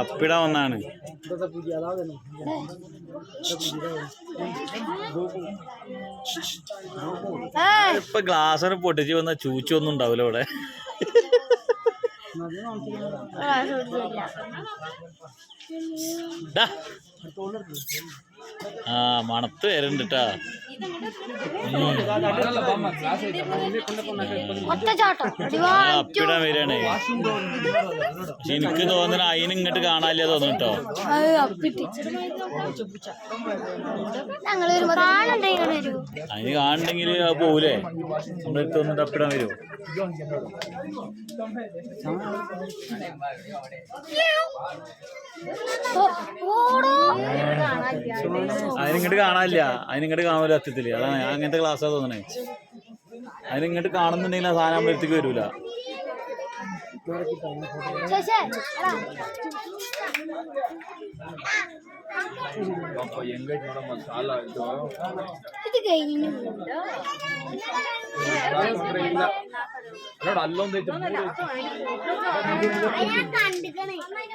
അപ്പിടാൻ വന്നാണ്. ഇപ്പൊ ഗ്ലാസ് ഒന്ന് പൊട്ടിച്ച് വന്ന ചൂച്ചൊന്നും ഉണ്ടാവില്ല ഇവിടെ. ആ മണത്ത് വരുന്നുണ്ട് കേട്ടാ എനിക്ക് തോന്നുന്ന അതിന് ഇങ്ങോട്ട് കാണാല്ലേ തോന്നുന്നു കേട്ടോ അതിന് കാണണമെങ്കിൽ പോവൂലേ? നമ്മുടെ അടുത്ത് വന്നിട്ട് അപ്പിടാൻ വരുമോ ഓടോ അതിനിങ്ങോട്ട് കാണാനില്ല. അതിനിങ്ങോട്ട് കാണാനില്ല സത്യത്തിൽ. അതാണ് ഞാൻ അങ്ങനത്തെ ക്ലാസ്സാ തോന്നണേ. അതിനിങ്ങോട്ട് കാണുന്നുണ്ടെങ്കിൽ ആ സാധനം നമ്മുടെ അടുത്തേക്ക് വരൂല. കഴിഞ്ഞു